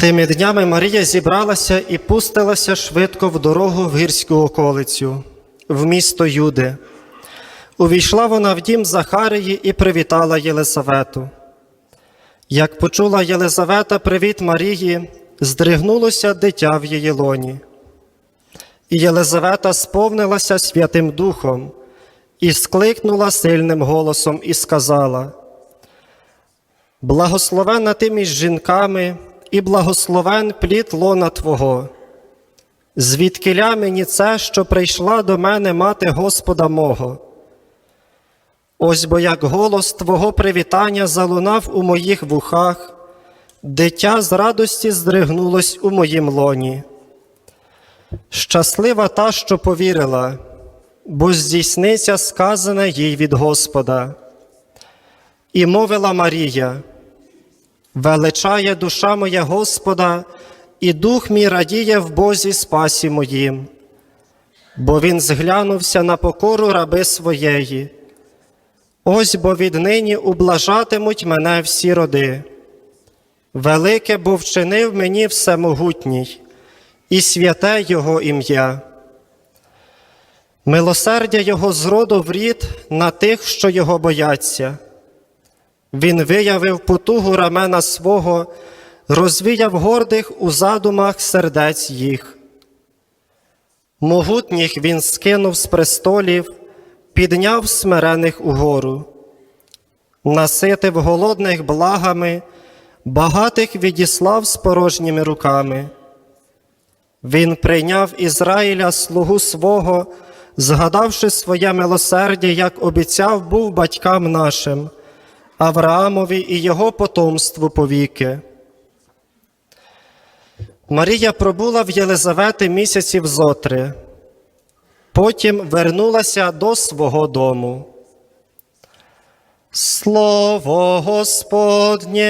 Тими днями Марія зібралася і пустилася швидко в дорогу в гірську околицю, в місто Юди. Увійшла вона в дім Захарії і привітала Єлисавету. Як почула Єлизавета привіт Марії, здригнулося дитя в її лоні. І Єлизавета сповнилася Святим Духом і скликнула сильним голосом і сказала: Благословена ти між жінками, і благословен плід лона Твого. Звідкиля мені це, що прийшла до мене мати Господа мого. Ось бо як голос Твого привітання залунав у моїх вухах, дитя з радості здригнулось у моїм лоні. Щаслива та, що повірила, бо здійсниться сказане їй від Господа. І мовила Марія. Величає душа моя Господа, і дух мій радіє в Бозі спасі моїм, бо Він зглянувся на покору раби своєї. Ось бо віднині ублажатимуть мене всі роди. Велике бо вчинив мені всемогутній, і святе Його ім'я. Милосердя Його з роду в рід на тих, що його бояться. Він виявив потугу рамена свого, розвіяв гордих у задумах сердець їх. Могутніх він скинув з престолів, підняв смирених угору, наситив голодних благами, багатих відіслав з порожніми руками. Він прийняв Ізраїля слугу свого, згадавши своє милосердя, як обіцяв був батькам нашим. Авраамові і його потомству повіки. Марія пробула в Єлизавети місяців зотри, потім вернулася до свого дому. Слово Господнє.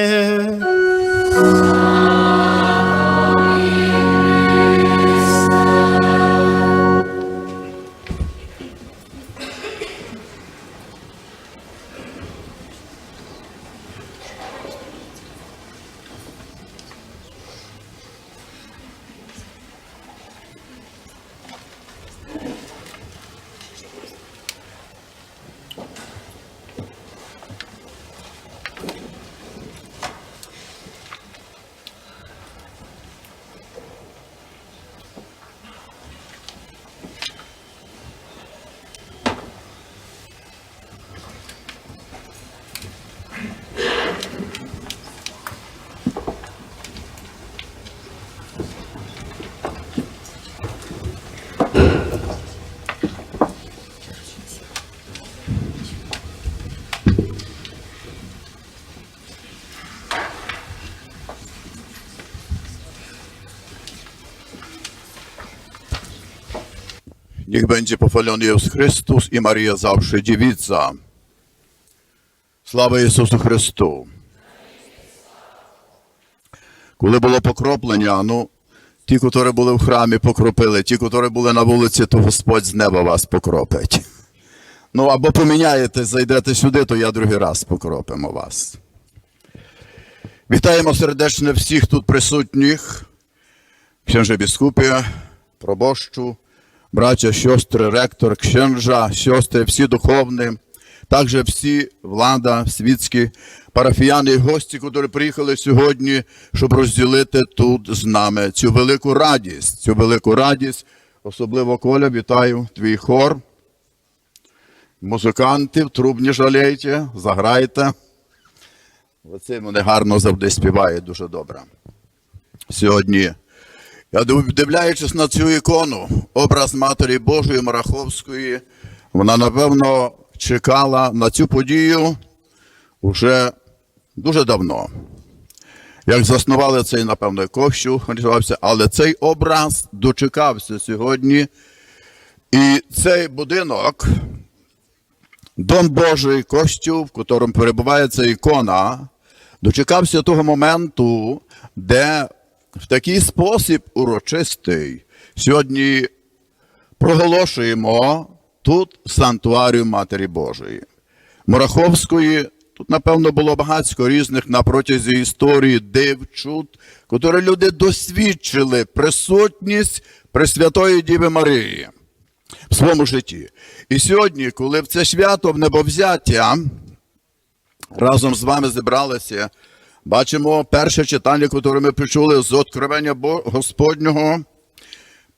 Niech będzie pochwalony Jezus Chrystus i Maria zawsze dziewica. Слава Ісусу Христу! Коли було покроплення, ну, ті, котрі були в храмі, покропили, ті, котрі були на вулиці, то Господь з неба вас покропить. Ну, або поміняєте, зайдете сюди, то я другий раз покропимо вас. Вітаємо сердечно всіх тут присутніх, księże biskupie, proboszczu, bracia, siostry, rektor, księża, siostry, всі духовні, також всі влада, світські, парафіяни і гості, які приїхали сьогодні, щоб розділити тут з нами цю велику радість, цю велику радість. Особливо Коля, вітаю твій хор. Музикантів, труб не жалійте, заграйте. Оце вони гарно завжди співають дуже добре. Сьогодні я див- дивляючись на цю ікону, образ Матері Божої Мараховської, вона, напевно, чекала на цю подію уже дуже давно. Як заснували цей, напевно, ковщу, але цей образ дочекався сьогодні. І цей будинок, Дом Божий Костюм, в якому перебуває ця ікона, дочекався того моменту, де в такий спосіб урочистий сьогодні проголошуємо тут санктуарію Матері Божої. Мураховської, тут, напевно, було багатько різних на протязі історії див, чуд, які люди досвідчили присутність Пресвятої Діви Марії в своєму житті. І сьогодні, коли в це свято в небовзяття разом з вами зібралися, бачимо перше читання, яке ми почули з откровення Господнього.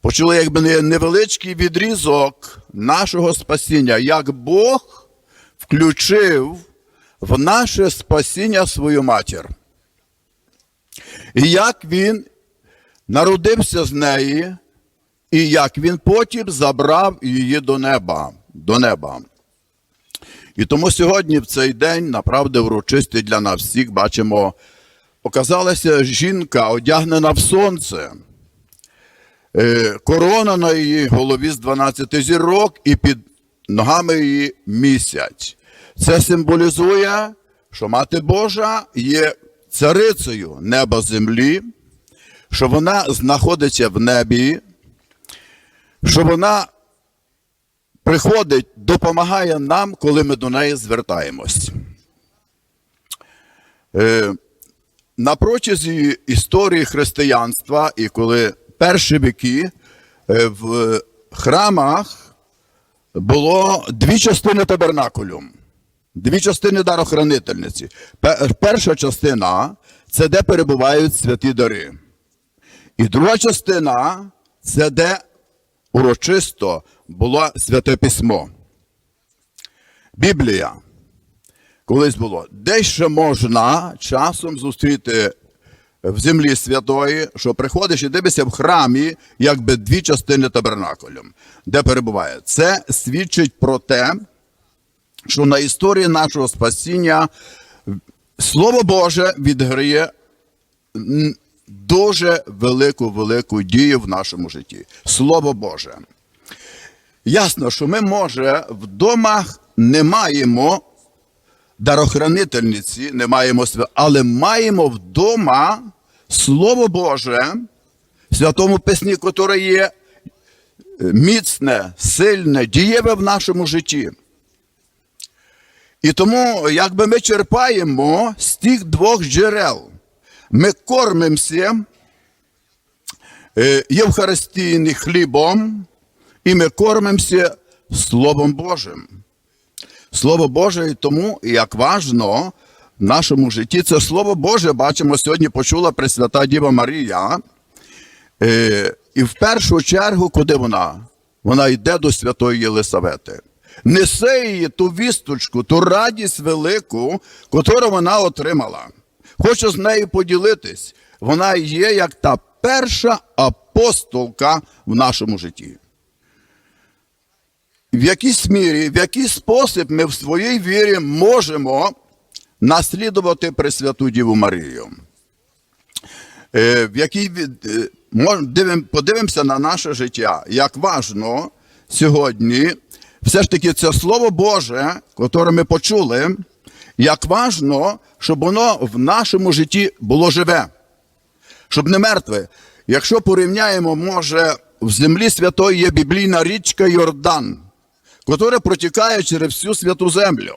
Почули якби невеличкий відрізок нашого спасіння, як Бог включив в наше спасіння свою матір. І як він народився з неї, і як він потім забрав її до неба. До неба. І тому сьогодні, в цей день, направду урочистий для нас всіх, бачимо, оказалася жінка, одягнена в сонце. Е, корона на її голові з 12 зірок і під ногами її місяць. Це символізує, що Мати Божа є царицею неба землі, що вона знаходиться в небі, що вона приходить, допомагає нам, коли ми до неї звертаємось. Е, на протязі історії християнства, і коли перші віки е, в храмах було дві частини табернакулю, дві частини дарохранительниці. Перша частина це де перебувають святі дари. І друга частина це де урочисто було святе письмо. Біблія колись було. Де ще можна часом зустріти в землі святої, що приходиш і дивишся в храмі, якби дві частини табернакулю, де перебуває. Це свідчить про те, що на історії нашого спасіння Слово Боже відграє дуже велику велику дію в нашому житті. Слово Боже. Ясно, що ми, може, в домах не маємо дарохранительниці, не маємо свя- але маємо вдома Слово Боже в Святому Письмі, яке є е, міцне, сильне, дієве в нашому житті. І тому, якби ми черпаємо з тих двох джерел, ми кормимося е, євхаристійним хлібом, і ми кормимося Словом Божим. Слово Боже, і тому як важно в нашому житті це Слово Боже, бачимо, сьогодні почула Пресвята Діва Марія. Е, і в першу чергу, куди вона? Вона йде до Святої Єлисавети. Несе її ту вісточку, ту радість велику, яку вона отримала. Хочу з нею поділитись. Вона є як та перша апостолка в нашому житті в якійсь мірі, в який спосіб ми в своїй вірі можемо наслідувати Пресвяту Діву Марію. Е, В якій е, подивимося на наше життя, як важно сьогодні, все ж таки, це Слово Боже, яке ми почули, як важно, щоб воно в нашому житті було живе щоб не мертве. Якщо порівняємо, може, в землі святої є біблійна річка Йордан, яка протікає через всю святу землю.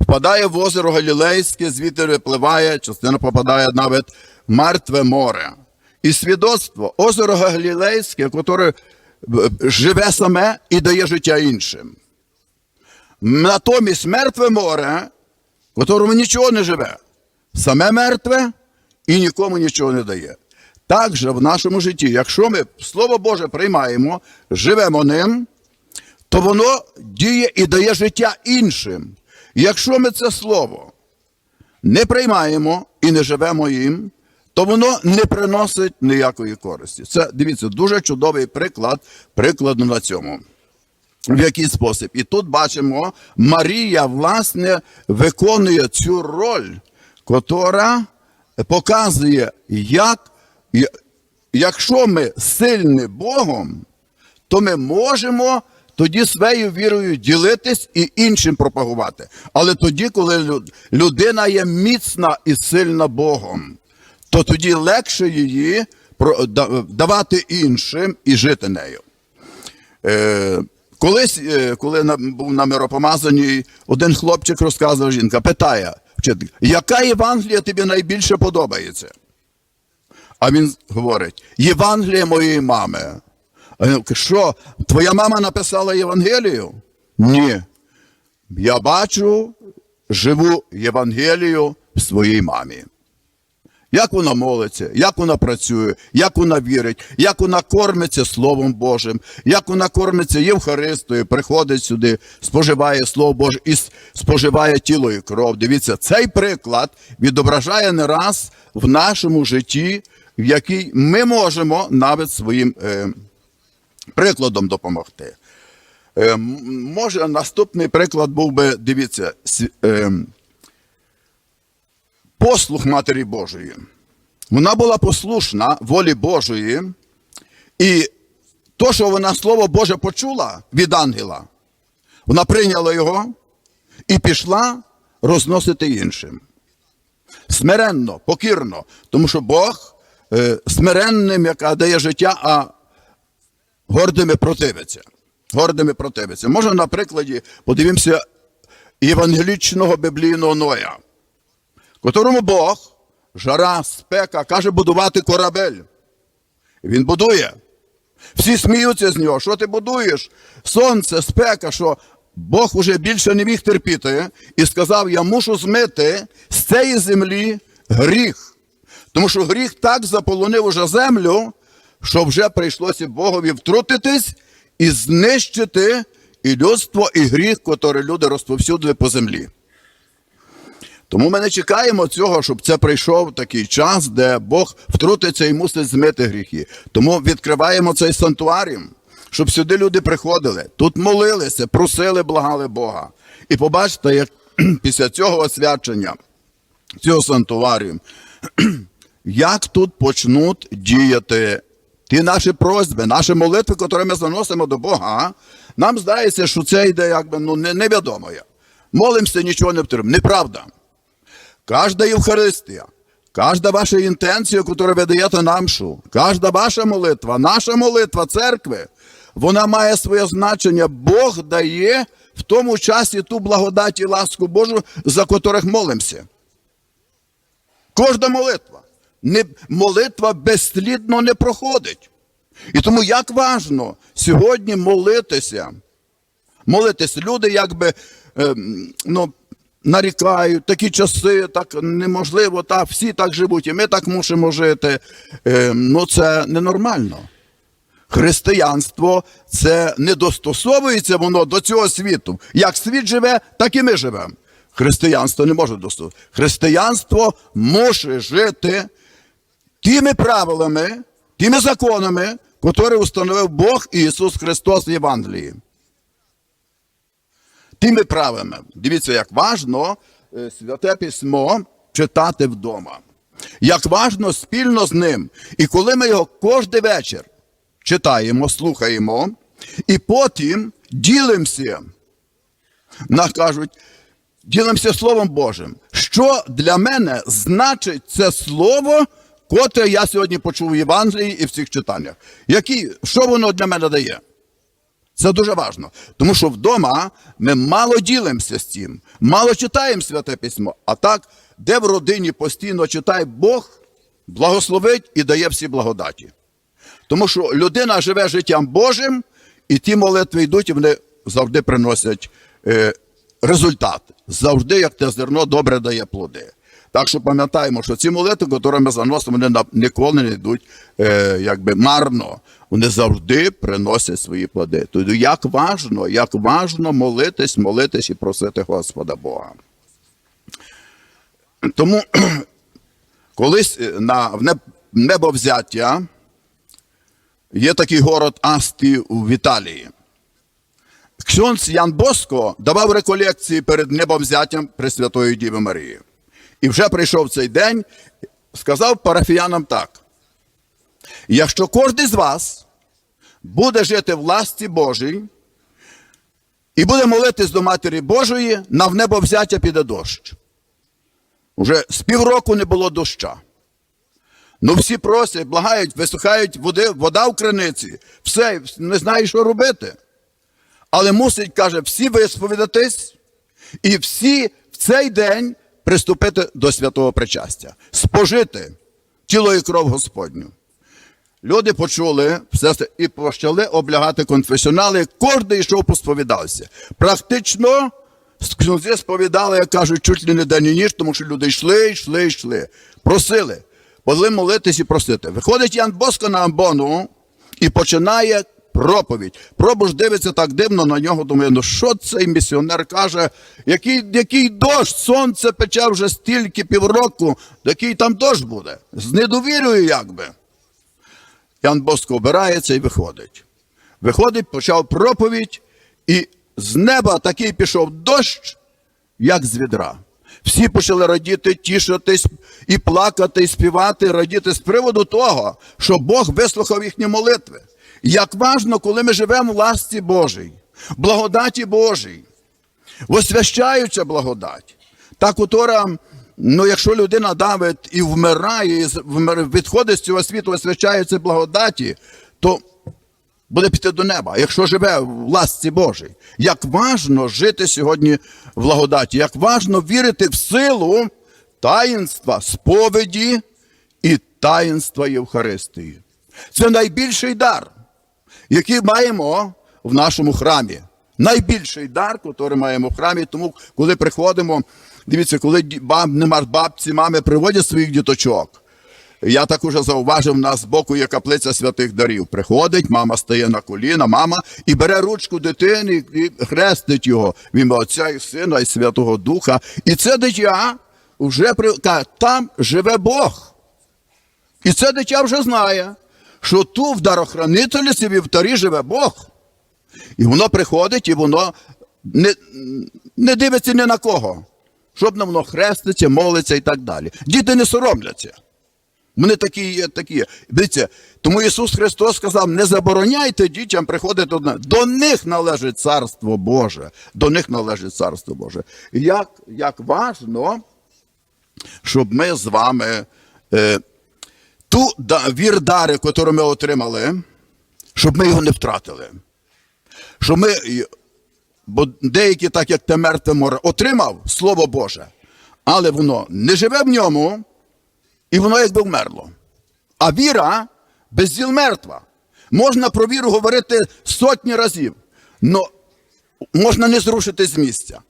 Впадає в озеро Галілейське, звідти випливає, частина попадає навіть в мертве море. І свідоцтво озеро Галілейське, яке живе саме і дає життя іншим. Натомість мертве море, в якому нічого не живе, саме мертве і нікому нічого не дає. Так же в нашому житті, якщо ми Слово Боже приймаємо, живемо ним, то воно діє і дає життя іншим. Якщо ми це слово не приймаємо і не живемо їм, то воно не приносить ніякої користі. Це дивіться, дуже чудовий приклад, прикладу на цьому. В який спосіб? І тут бачимо, Марія, власне, виконує цю роль, котра показує, як, якщо ми сильні Богом, то ми можемо тоді своєю вірою ділитись і іншим пропагувати. Але тоді, коли людина є міцна і сильна Богом, то тоді легше її давати іншим і жити нею. Е, колись, е, коли був на миропомазанні, один хлопчик розказував жінка, питає, яка Євангелія тобі найбільше подобається? А він говорить: Євангелія моєї мами. Що, твоя мама написала Євангелію? Ні. Я бачу, живу Євангелію в своїй мамі. Як вона молиться, як вона працює, як вона вірить, як вона кормиться Словом Божим, як вона кормиться Євхаристою, приходить сюди, споживає Слово Боже і споживає тіло і кров. Дивіться, цей приклад відображає не раз в нашому житті, в який ми можемо навіть своїм е, прикладом допомогти. Е, може, наступний приклад був би, дивіться, е, послух Матері Божої. Вона була послушна волі Божої, і то, що вона Слово Боже почула від ангела, вона прийняла його і пішла розносити іншим. Смиренно, покірно, тому що Бог е, смиренним, яка дає життя, а гордими противиться. Гордими противиться. Може, на прикладі подивимося євангелічного біблійного Ноя котрому Бог, жара, спека, каже будувати корабель. Він будує. Всі сміються з нього. Що ти будуєш? Сонце, спека, що Бог уже більше не міг терпіти і сказав: Я мушу змити з цієї землі гріх. Тому що гріх так заполонив уже землю, що вже прийшлося Богові втрутитись і знищити і людство, і гріх, який люди розповсюдили по землі. Тому ми не чекаємо цього, щоб це прийшов такий час, де Бог втрутиться і мусить змити гріхи. Тому відкриваємо цей санктуаріум, щоб сюди люди приходили, тут молилися, просили, благали Бога. І побачите, як після цього освячення, цього санктуарію, як тут почнуть діяти ті наші просьби, наші молитви, які ми заносимо до Бога, нам здається, що це йде якби ну, не- невідомо. є. Молимося, нічого не потрібно. Неправда. Кожна Євхаристія, кожна ваша інтенція, яку ви даєте нам, шу, кожна ваша молитва, наша молитва церкви, вона має своє значення. Бог дає в тому часі ту благодать і ласку Божу, за котрих молимося. Кожна молитва. Не, молитва безслідно не проходить. І тому як важно сьогодні молитися. Молитись. Люди якби ем, ну, нарікають, такі часи, так неможливо, так, всі так живуть, і ми так мусимо жити. Ем, ну це ненормально. Християнство це не достосовується воно до цього світу. Як світ живе, так і ми живемо. Християнство не може достосовуватися. Християнство може жити тими правилами, тими законами, які установив Бог Ісус Христос в Євангелії. Тими правилами. Дивіться, як важно е, святе письмо читати вдома. Як важно спільно з ним. І коли ми його кожен вечір читаємо, слухаємо, і потім ділимося, нам кажуть, ділимося Словом Божим. Що для мене значить це слово, котре я сьогодні почув в Євангелії і в цих читаннях? Які, що воно для мене дає? Це дуже важливо. Тому що вдома ми мало ділимося з цим, мало читаємо святе письмо. А так, де в родині постійно читає Бог, благословить і дає всі благодаті. Тому що людина живе життям Божим, і ті молитви йдуть, і вони завжди приносять е, результат. Завжди, як те зерно, добре дає плоди. Так що пам'ятаємо, що ці молитви, які ми заносимо, вони ніколи не йдуть е, якби марно. Вони завжди приносять свої плоди. Тобто, як важно, як важно молитись, молитись і просити Господа Бога. Тому колись е, на в неб- небовзяття є такий город Асті в Італії. Ксьонц Ян Боско давав реколекції перед небовзяттям Пресвятої Діви Марії. І вже прийшов цей день, сказав парафіянам так: якщо кожен з вас буде жити в ласті Божій і буде молитись до Матері Божої, на в взяття піде дощ. Уже з півроку не було доща. Ну всі просять, благають, висухають води, вода в криниці, все, не знають, що робити. Але мусить, каже, всі висповідатись і всі в цей день приступити до святого причастя, спожити тіло і кров Господню. Люди почули все і почали облягати конфесіонали. Кожен йшов посповідався. Практично князі сповідали, як кажуть, чуть ли не день і ніж, тому що люди йшли, йшли, йшли. Просили. Могли молитись і просити. Виходить Ян Боско на амбону і починає проповідь. Пробуш дивиться так дивно на нього, думає, ну що цей місіонер каже, який, який дощ, сонце пече вже стільки півроку, який там дощ буде. З недовірою якби. Ян Боско обирається і виходить. Виходить, почав проповідь, і з неба такий пішов дощ, як з відра. Всі почали радіти, тішитись і плакати, і співати, радіти з приводу того, що Бог вислухав їхні молитви. Як важно, коли ми живемо в ласті Божій, благодаті Божій, освящаюча благодать. Так утора, ну якщо людина давить і вмирає, і відходить з цього світу, освящається благодаті, то буде піти до неба, якщо живе в ласті Божій. Як важно жити сьогодні в благодаті, як важно вірити в силу таїнства сповіді і таїнства Євхаристії. Це найбільший дар, який маємо в нашому храмі. Найбільший дар, який маємо в храмі. Тому, коли приходимо, дивіться, коли нема бабці, мами приводять своїх діточок. Я так уже зауважив, на збоку є каплиця святих дарів. Приходить, мама стає на коліна, мама і бере ручку дитини і хрестить його в ім'я Отця і Сина і Святого Духа. І це дитя вже при... там живе Бог. І це дитя вже знає, що ту в дарохранительці вівтарі живе Бог. І воно приходить, і воно не, не дивиться ні на кого. Щоб на воно хреститься, молиться і так далі. Діти не соромляться. Вони такі є, такі. є. Тому Ісус Христос сказав: не забороняйте дітям приходити до мене. До них належить Царство Боже. До них належить Царство Боже. І як, як важно, щоб ми з вами е, ту да, вірдари, яку ми отримали, щоб ми його не втратили. Щоб ми, бо деякі, так як те мертве море, отримав Слово Боже, але воно не живе в ньому, і воно якби вмерло. А віра без діл мертва. Можна про віру говорити сотні разів, але можна не зрушити з місця.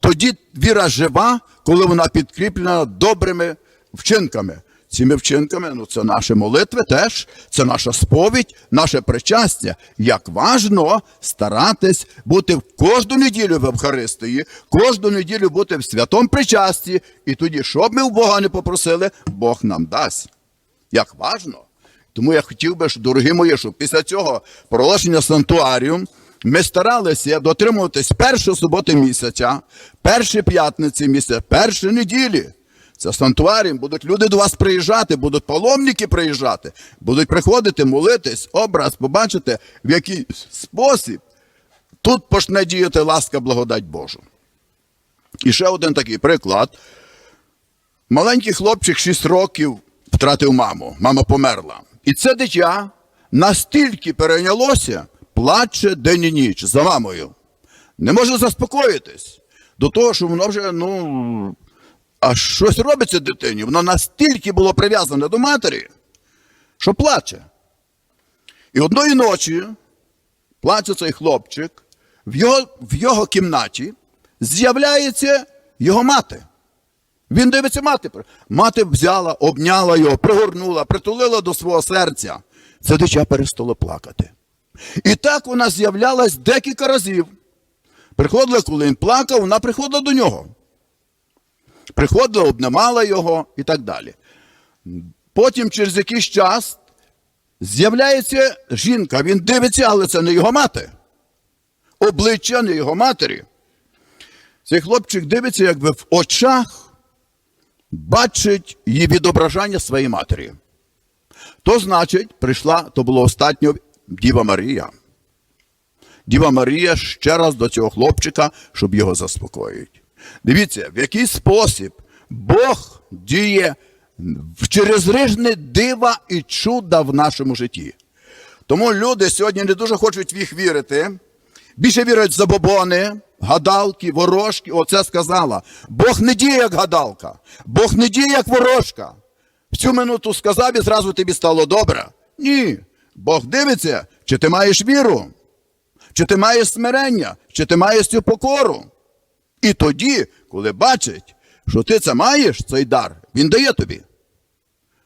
Тоді віра жива, коли вона підкріплена добрими вчинками. Цими вчинками, ну це наші молитви теж, це наша сповідь, наше причастя. Як важно старатись бути кожну неділю в Евхаристії, кожну неділю бути в святому причасті, і тоді, що б ми у Бога не попросили, Бог нам дасть. Як важно. Тому я хотів би, дорогі мої, щоб після цього проголошення сантуарію ми старалися дотримуватись першої суботи місяця, перші п'ятниці місяця, перші неділі. Це санктуаріум, будуть люди до вас приїжджати, будуть паломники приїжджати, будуть приходити, молитись, образ, побачите, в який спосіб тут почне діяти ласка, благодать Божу. І ще один такий приклад. Маленький хлопчик 6 років втратив маму, мама померла. І це дитя настільки перейнялося, плаче день і ніч за мамою. Не може заспокоїтись до того, що воно вже, ну, а щось робиться дитині. Воно настільки було прив'язане до матері, що плаче. І одної ночі плаче цей хлопчик, в його, в його кімнаті з'являється його мати. Він дивиться мати. Мати взяла, обняла його, пригорнула, притулила до свого серця. Це дитя перестало плакати. І так вона з'являлась декілька разів. Приходила, коли він плакав, вона приходила до нього. Приходила, обнімала його і так далі. Потім, через якийсь час, з'являється жінка, він дивиться, але це не його мати. обличчя, не його матері. Цей хлопчик дивиться, якби в очах бачить її відображення своєї матері. То значить, прийшла, то було остатньо Діва Марія. Діва Марія ще раз до цього хлопчика, щоб його заспокоїти. Дивіться, в який спосіб Бог діє через рижне дива і чуда в нашому житті. Тому люди сьогодні не дуже хочуть в їх вірити. Більше вірять в забобони, гадалки, ворожки. Оце сказала. Бог не діє як гадалка, Бог не діє як ворожка. В цю минуту сказав і зразу тобі стало добре. Ні. Бог дивиться, чи ти маєш віру, чи ти маєш смирення, чи ти маєш цю покору. І тоді, коли бачить, що ти це маєш, цей дар, він дає тобі.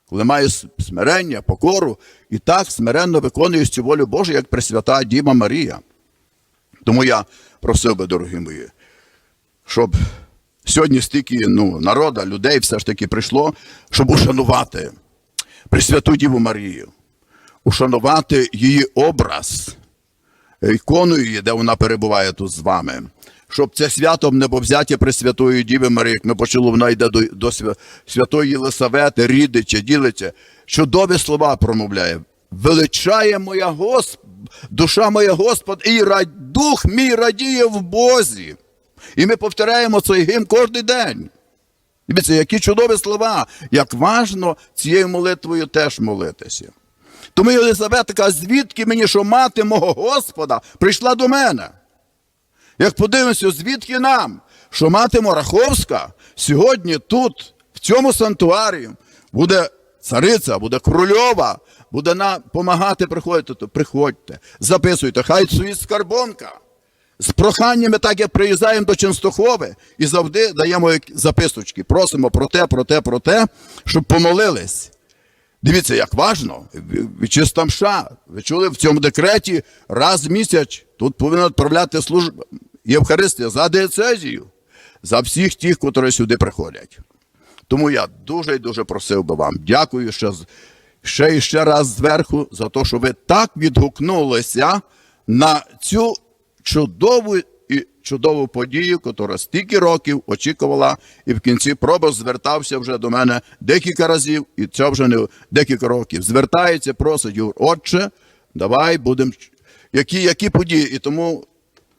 Коли маєш смирення, покору, і так смиренно виконуєш цю волю Божу, як Пресвята Діва Марія. Тому я просив би, дорогі мої, щоб сьогодні стільки ну, народа, людей все ж таки прийшло, щоб ушанувати Пресвяту Діву Марію, ушанувати її образ, ікону її, де вона перебуває тут з вами. Щоб це свято небовзяття Пресвятої Діви Марії, як ми почули, вона йде до, до святої Єлисавети, рідича, ділиться, чудові слова промовляє. Величає моя Госп... душа моя Господь, і рад... дух мій радіє в Бозі. І ми повторяємо цей гімн кожен день. Дивіться, які чудові слова, як важно цією молитвою теж молитися. Тому Єлизавета звідки мені, що мати мого Господа прийшла до мене? Як подивимося, звідки нам, що мати Мораховська сьогодні тут, в цьому сантуарії, буде цариця, буде корольова, буде нам допомагати приходити, то приходьте, записуйте, хай стоїть скарбонка. З проханнями, так як приїжджаємо до Ченстохови і завжди даємо записочки. Просимо про те, про те, про те, щоб помолились. Дивіться, як важно. Чиста мша. Ви чули в цьому декреті раз в місяць тут повинна відправляти служба Євхаристія за диецезію, за всіх тих, котрі сюди приходять. Тому я дуже і дуже просив би вам, дякую ще, ще і ще раз зверху за те, що ви так відгукнулися на цю чудову і чудову подію, яка стільки років очікувала, і в кінці проба звертався вже до мене декілька разів, і це вже не декілька років. Звертається, просить, отче, давай будемо. Які, які події? І тому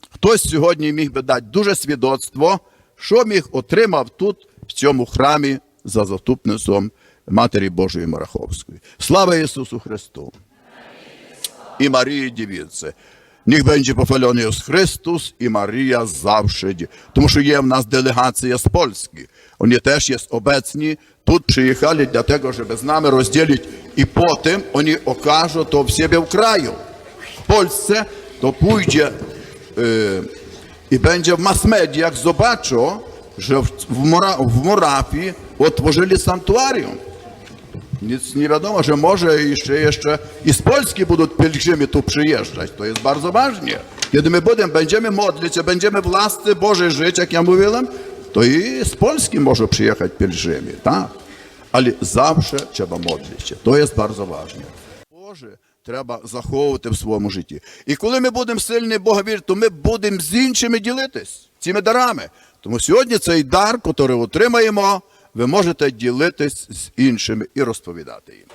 хтось сьогодні міг би дати дуже свідоцтво, що міг отримав тут, в цьому храмі, за заступництвом Матері Божої Мараховської. Слава Ісусу Христу! Marії Дівіці. Niech będzie pochwalony Jezus Chrystus i Maria zawsze. Тому що є в нас делегація з Польщі. Вони теж є обecni. Тут приїхали для того, щоб з нами розділити. І потім вони окажуть то в себе в краю. Polsce, to pójdzie y, i będzie w mass mediach, zobaczą, że w, Mora w Morawii otworzyli sanktuarium. Nic nie wiadomo, że może jeszcze, jeszcze i z Polski będą pielgrzymi tu przyjeżdżać. To jest bardzo ważne. Kiedy my będziemy, będziemy modlić się, będziemy własny Boże żyć, jak ja mówiłem, to i z Polski może przyjechać pielgrzymi, tak? Ale zawsze trzeba modlić się. To jest bardzo ważne. Boże, треба заховувати в своєму житті. І коли ми будемо сильні Бога вірити, то ми будемо з іншими ділитись цими дарами. Тому сьогодні цей дар, який отримаємо, ви можете ділитись з іншими і розповідати їм.